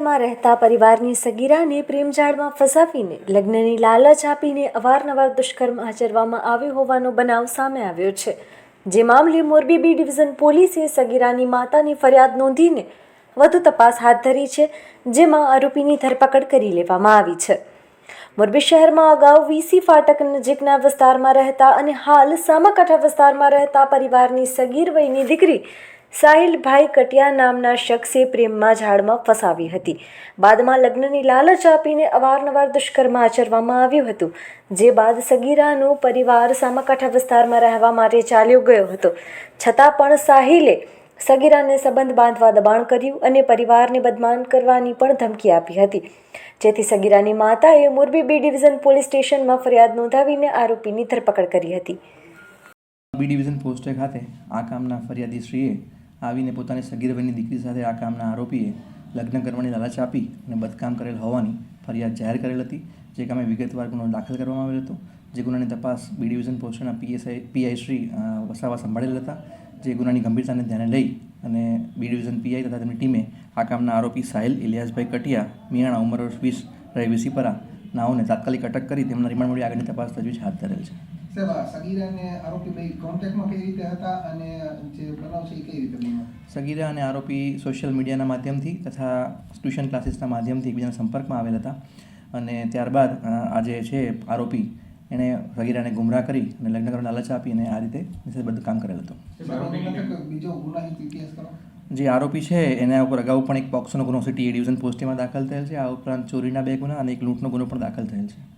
માં રહેતા પરિવારની સગીરાને પ્રેમજાળમાં ફસાવીને, લગ્નની લાલચ આપીને અવારનવાર દુષ્કર્મ આચરવામાં આવ્યો હોવાનો બનાવ સામે આવ્યો છે. જે મામલે મોરબી બી ડિવિઝન પોલીસે સગીરાની માતાની ફરિયાદ નોંધીને વધુ તપાસ હાથ ધરી છે, જેમાં આરોપીની ધરપકડ કરી લેવામાં આવી છે. મોરબી શહેરમાં અગાઉ વીસી ફાટક નજીકના વિસ્તારમાં રહેતા અને હાલ સામાકાંઠા વિસ્તારમાં રહેતા પરિવારની સગીર વયની દીકરી સાહિલભાઈ કટિયા નામના શખ્સે પ્રેમમાં ઝાડમાં ફસાવી હતી. બાદમાં લગ્નની લાલચ આપીને અવારનવાર દુષ્કર્મ આચરવામાં આવ્યું હતું, જે બાદ સગીરાનો પરિવાર સામાકાંઠા વિસ્તારમાં રહેવા માટે ચાલ્યો ગયો હતો. છતાં પણ સાહિલે સગીરાને સંબંધ બાંધવા દબાણ કર્યું અને પરિવારને બદનામ કરવાની પણ ધમકી આપી હતી. જેથી સગીરાની માતાએ મોરબી બી ડિવિઝન પોલીસ સ્ટેશનમાં ફરિયાદ નોંધાવીને આરોપીની ધરપકડ કરી હતી. બી ડિવિઝન પોસ્ટ ખાતે આ કામના ફરિયાદીશ્રીએ આવીને પોતાની સગીર વયની દીકરી સાથે આ કામના આરોપીએ લગ્ન કરવાની લાલચ આપી અને બદકામ કરેલ હોવાની ફરિયાદ જાહેર કરેલ હતી, જે કામે વિગતવાર ગુનો દાખલ કરવામાં આવેલ હતો. જે ગુનાની તપાસ બી ડિવિઝન પોસ્ટના પીએસઆઈ, પીઆઈ શ્રી વસાવા સંભાળેલ હતા. જે ગુનાની ગંભીરતાને ધ્યાને લઈ અને બી ડિવિઝન પીઆઈ તથા તેમની ટીમે આ કામના આરોપી સાહિલ ઇલિયાસભાઈ કટિયા, મિયાણા ઉંમર વીસ રહે વિસીપરા નાઓને તાત્કાલિક અટક કરી તેમના રિમાન્ડ મળી આગળની તપાસ તજવીજ હાથ ધરેલ છે. સગીરા અને આરોપી બે કોન્ટેક્ટમાં કઈ રીતે હતા અને જે બનાવ છે એ કઈ રીતે બન્યો? સગીરા અને આરોપી સોશિયલ મીડિયાના માધ્યમથી તથા ટ્યુશન ક્લાસીસના માધ્યમથી એકબીજાના સંપર્કમાં આવેલા હતા. અને ત્યારબાદ આજે આ જે છે આરોપી એણે સગીરાને ગુમરાહ કરી અને લગ્ન કરવાનો લાલચ આપી અને આ રીતે નિષેધબદ્ધ કામ કરેલ હતું. બીજો ગુનાહિત ઇતિહાસ કરો? જે આરોપી છે એના ઉપર અગાઉ પણ એક પોક્સોનો ગુનો સિટી એ ડિવિઝન પોસ્ટીમાં દાખલ થયેલ છે. આ ઉપરાંત ચોરીના બે ગુના અને એક લૂંટનો ગુનો પણ દાખલ થયેલ છે.